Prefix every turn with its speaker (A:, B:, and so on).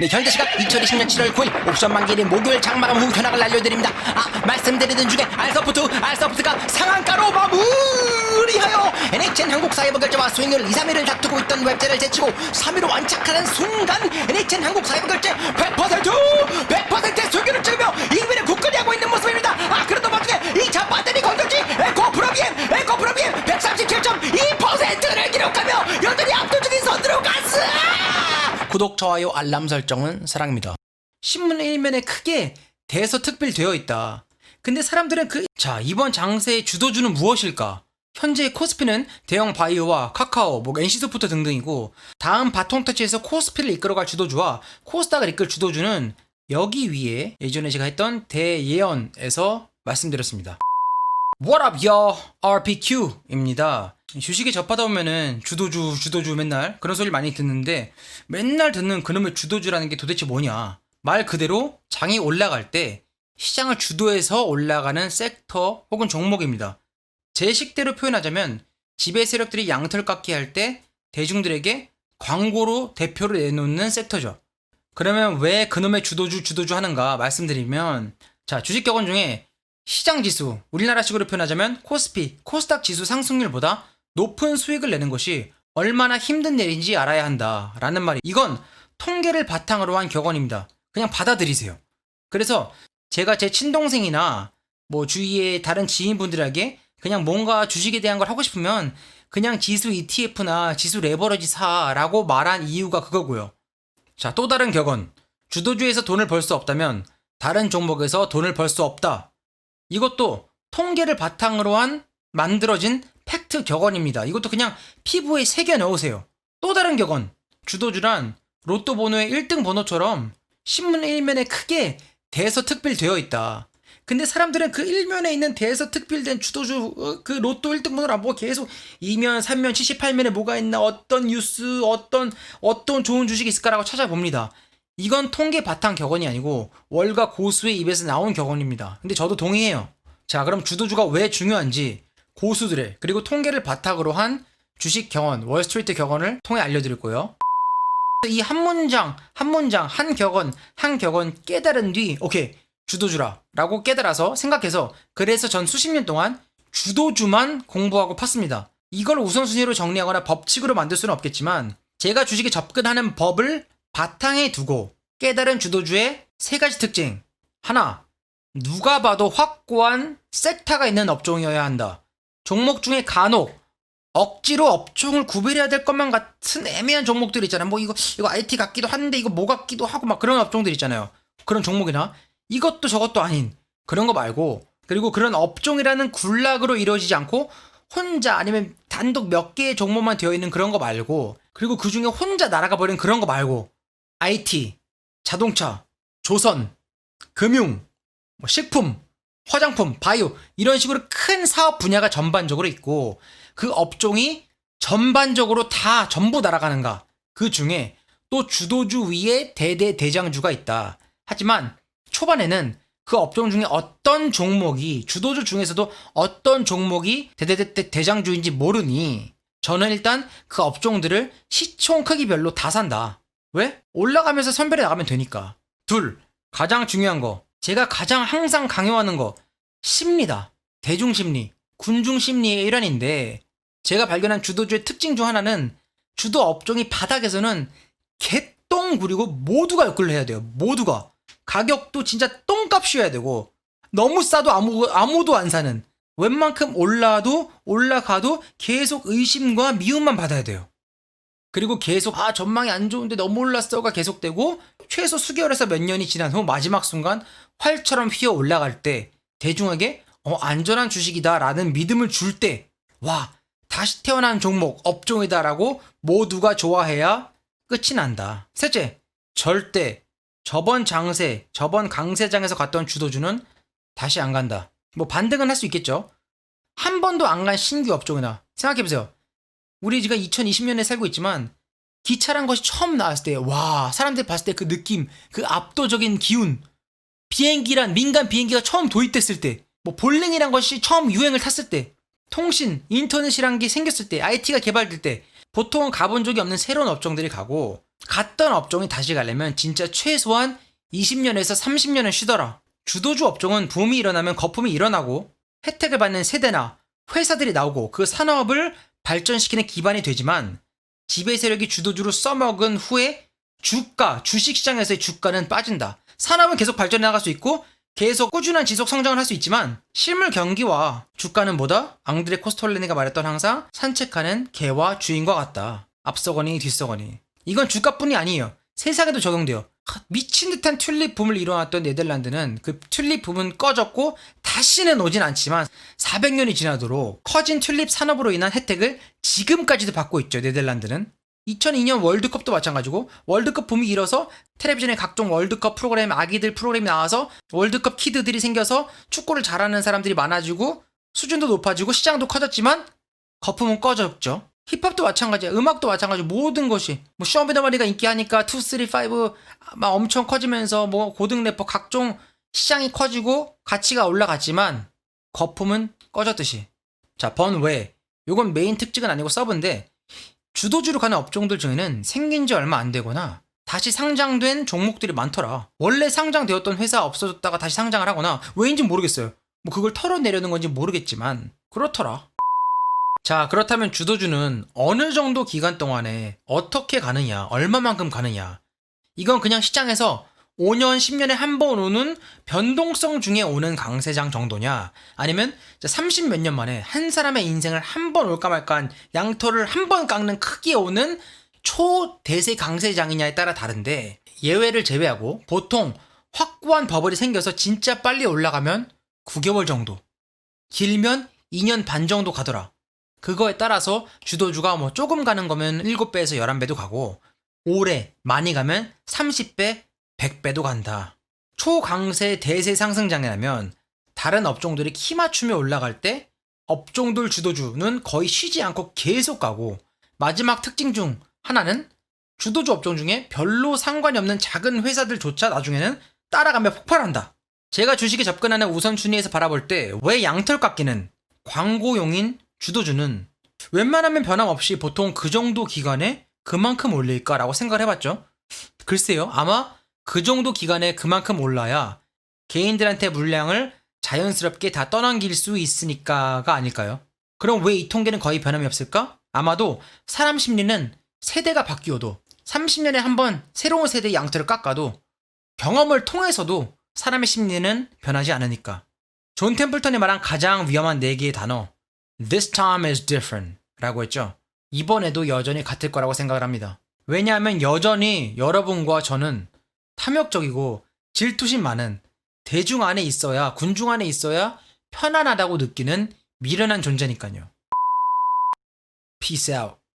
A: 네, 현재 시각 2020년 7월 9일 옵션 만기일인 목요일 장마감 후 현황을 알려드립니다. 아, 말씀드리는 중에 알서프트, 알서프트가 상한가로 마무리하여 NHN 한국사회부 결제와 수익률 2, 3일을 다투고 있던 웹제를 제치고 3위로 완착하는 순간 NHN 한국사회부 결제 100% 100%의 수익률을 찍으며 2위를 굳건히 하고 있는 모습입니다. 아, 그러던 와중에 2차 배터리 건전지 에코 프로비엠, 에코 프로비엠 137.2%를 기록하며 여전히 압도적인! 구독, 좋아요, 알람 설정은 사랑입니다. 신문 일면에 크게 대서 특필되어 있다. 근데 사람들은 그, 자, 이번 장세의 주도주는 무엇일까? 현재 코스피는 대형 바이오와 카카오, 뭐 NC소프트 등등이고 다음 바통터치에서 코스피를 이끌어갈 주도주와 코스닥을 이끌 주도주는 여기 위에 예전에 제가 했던 대예언에서 말씀드렸습니다. What up, y'all? RPQ입니다. 주식에 접하다 보면은 주도주, 주도주 맨날 그런 소리 많이 듣는데 맨날 듣는 그놈의 주도주라는 게 도대체 뭐냐? 말 그대로 장이 올라갈 때 시장을 주도해서 올라가는 섹터 혹은 종목입니다. 제 식대로 표현하자면 지배 세력들이 양털 깎기 할 때 대중들에게 광고로 대표를 내놓는 섹터죠. 그러면 왜 그놈의 주도주 주도주 하는가 말씀드리면 자 주식 격언 중에 시장 지수 우리나라식으로 표현하자면 코스피 코스닥 지수 상승률보다 높은 수익을 내는 것이 얼마나 힘든 일인지 알아야 한다 라는 말이 이건 통계를 바탕으로 한 격언입니다. 그냥 받아들이세요. 그래서 제가 제 친동생이나 뭐 주위의 다른 지인분들에게 그냥 뭔가 주식에 대한 걸 하고 싶으면 그냥 지수 ETF나 지수 레버러지 사라고 말한 이유가 그거고요. 자, 또 다른 격언. 주도주에서 돈을 벌 수 없다면 다른 종목에서 돈을 벌 수 없다. 이것도 통계를 바탕으로 한 만들어진 팩트 격언입니다. 이것도 그냥 피부에 새겨 넣으세요. 또 다른 격언. 주도주란 로또 번호의 1등 번호처럼 신문 일면에 크게 대서 특필되어 있다. 근데 사람들은 그 일면에 있는 대서특필된 주도주 어, 그 로또 1등 번호를 안 보고 계속 2면, 3면, 78면에 뭐가 있나 어떤 뉴스, 어떤 어떤 좋은 주식이 있을까라고 찾아봅니다. 이건 통계 바탕 격언이 아니고 월가 고수의 입에서 나온 격언입니다. 근데 저도 동의해요. 자, 그럼 주도주가 왜 중요한지 고수들의 그리고 통계를 바탕으로 한 주식 경언, 월스트리트 격언을 통해 알려드릴 거예요. 이 한 문장, 한 문장, 한 격언, 한 격언 깨달은 뒤, 오케이, 주도주라. 라고 깨달아서 생각해서, 그래서 전 수십 년 동안 주도주만 공부하고 팠습니다. 이걸 우선순위로 정리하거나 법칙으로 만들 수는 없겠지만, 제가 주식에 접근하는 법을 바탕에 두고 깨달은 주도주의 세 가지 특징. 하나, 누가 봐도 확고한 섹타가 있는 업종이어야 한다. 종목 중에 간혹 억지로 업종을 구별해야 될 것만 같은 애매한 종목들 있잖아요. 뭐 이거 이거 IT 같기도 한데 이거 뭐 같기도 하고 막 그런 업종들 있잖아요. 그런 종목이나 이것도 저것도 아닌 그런 거 말고 그리고 그런 업종이라는 굴락으로 이루어지지 않고 혼자 아니면 단독 몇 개의 종목만 되어 있는 그런 거 말고 그리고 그 중에 혼자 날아가 버린 그런 거 말고 IT, 자동차, 조선, 금융, 뭐 식품, 화장품, 바이오 이런 식으로 큰 사업 분야가 전반적으로 있고 그 업종이 전반적으로 다 전부 날아가는가 그 중에 또 주도주 위에 대대 대장주가 있다. 하지만 초반에는 그 업종 중에 어떤 종목이 주도주 중에서도 어떤 종목이 대대대장주인지 모르니 저는 일단 그 업종들을 시총 크기별로 다 산다. 왜? 올라가면서 선별해 나가면 되니까. 둘, 가장 중요한 거. 제가 가장 항상 강요하는 거. 심리다. 대중심리, 군중심리의 일환인데, 제가 발견한 주도주의 특징 중 하나는 주도 업종이 바닥에서는 개똥 구리고 모두가 욕을 해야 돼요. 모두가. 가격도 진짜 똥값이어야 되고, 너무 싸도 아무, 아무도 안 사는, 웬만큼 올라도 올라가도 계속 의심과 미움만 받아야 돼요. 그리고 계속 아 전망이 안 좋은데 너무 올랐어가 계속되고 최소 수개월에서 몇 년이 지난 후 마지막 순간 활처럼 휘어 올라갈 때 대중에게 어 안전한 주식이다라는 믿음을 줄 때 와 다시 태어난 종목 업종이다라고 모두가 좋아해야 끝이 난다. 셋째 절대 저번 장세 저번 강세장에서 갔던 주도주는 다시 안 간다. 뭐 반등은 할 수 있겠죠. 한 번도 안 간 신규 업종이나 생각해보세요. 우리 지금 2020년에 살고 있지만 기차란 것이 처음 나왔을 때 와 사람들이 봤을 때 그 느낌 그 압도적인 기운 비행기란 민간 비행기가 처음 도입됐을 때 뭐 볼링이란 것이 처음 유행을 탔을 때 통신 인터넷이란 게 생겼을 때 IT가 개발될 때 보통은 가본 적이 없는 새로운 업종들이 가고
B: 갔던 업종이 다시 가려면 진짜 최소한 20년에서 30년은 쉬더라. 주도주 업종은 붐이 일어나면 거품이 일어나고 혜택을 받는 세대나 회사들이 나오고 그 산업을 발전시키는 기반이 되지만 지배 세력이 주도주로 써먹은 후에 주가, 주식시장에서의 주가는 빠진다. 산업은 계속 발전해 나갈 수 있고 계속 꾸준한 지속 성장을 할 수 있지만 실물 경기와 주가는 뭐다? 앙드레 코스톨레니가 말했던 항상 산책하는 개와 주인과 같다. 앞서거니 뒤서거니. 이건 주가뿐이 아니에요. 세상에도 적용돼요. 하, 미친 듯한 튤립 붐을 일어났던 네덜란드는 그 튤립 붐은 꺼졌고 다시는 오진 않지만 400년이 지나도록 커진 튤립 산업으로 인한 혜택을 지금까지도 받고 있죠. 네덜란드는. 2002년 월드컵도 마찬가지고 월드컵 붐이 일어서 텔레비전에 각종 월드컵 프로그램 아기들 프로그램이 나와서 월드컵 키드들이 생겨서 축구를 잘하는 사람들이 많아지고 수준도 높아지고 시장도 커졌지만 거품은 꺼졌죠. 힙합도 마찬가지야. 음악도 마찬가지. 모든 것이 뭐 쇼미더머니가 인기하니까 2, 3, 5막 엄청 커지면서 뭐 고등 래퍼 각종 시장이 커지고 가치가 올라갔지만 거품은 꺼졌듯이. 자, 번외. 요건 메인 특징은 아니고 서브인데 주도주로 가는 업종들 중에는 생긴 지 얼마 안 되거나 다시 상장된 종목들이 많더라. 원래 상장되었던 회사 없어졌다가 다시 상장을 하거나 왜인지 모르겠어요. 뭐 그걸 털어내려는 건지 모르겠지만 그렇더라. 자, 그렇다면 주도주는 어느 정도 기간 동안에 어떻게 가느냐, 얼마만큼 가느냐. 이건 그냥 시장에서 5년, 10년에 한 번 오는 변동성 중에 오는 강세장 정도냐, 아니면 30 몇 년 만에 한 사람의 인생을 한 번 올까 말까한 양털을 한 번 깎는 크기에 오는 초대세 강세장이냐에 따라 다른데, 예외를 제외하고 보통 확고한 버블이 생겨서 진짜 빨리 올라가면 9개월 정도, 길면 2년 반 정도 가더라. 그거에 따라서 주도주가 뭐 조금 가는 거면 7배에서 11배도 가고 오래 많이 가면 30배, 100배도 간다. 초강세 대세 상승장이라면 다른 업종들이 키 맞추며 올라갈 때 업종들 주도주는 거의 쉬지 않고 계속 가고 마지막 특징 중 하나는 주도주 업종 중에 별로 상관이 없는 작은 회사들조차 나중에는 따라가며 폭발한다. 제가 주식에 접근하는 우선순위에서 바라볼 때 왜 양털 깎기는 광고용인 주도주는 웬만하면 변함없이 보통 그 정도 기간에 그만큼 올릴까라고 생각을 해봤죠. 글쎄요, 아마 그 정도 기간에 그만큼 올라야 개인들한테 물량을 자연스럽게 다 떠넘길 수 있으니까가 아닐까요? 그럼 왜 이 통계는 거의 변함이 없을까? 아마도 사람 심리는 세대가 바뀌어도 30년에 한 번 새로운 세대의 양털을 깎아도 경험을 통해서도 사람의 심리는 변하지 않으니까. 존 템플턴이 말한 가장 위험한 4개의 단어 This time is different 라고 했죠. 이번에도 여전히 같을 거라고 생각을 합니다. 왜냐하면 여전히 여러분과 저는 탐욕적이고 질투심 많은 대중 안에 있어야 군중 안에 있어야 편안하다고 느끼는 미련한 존재니까요. Peace out.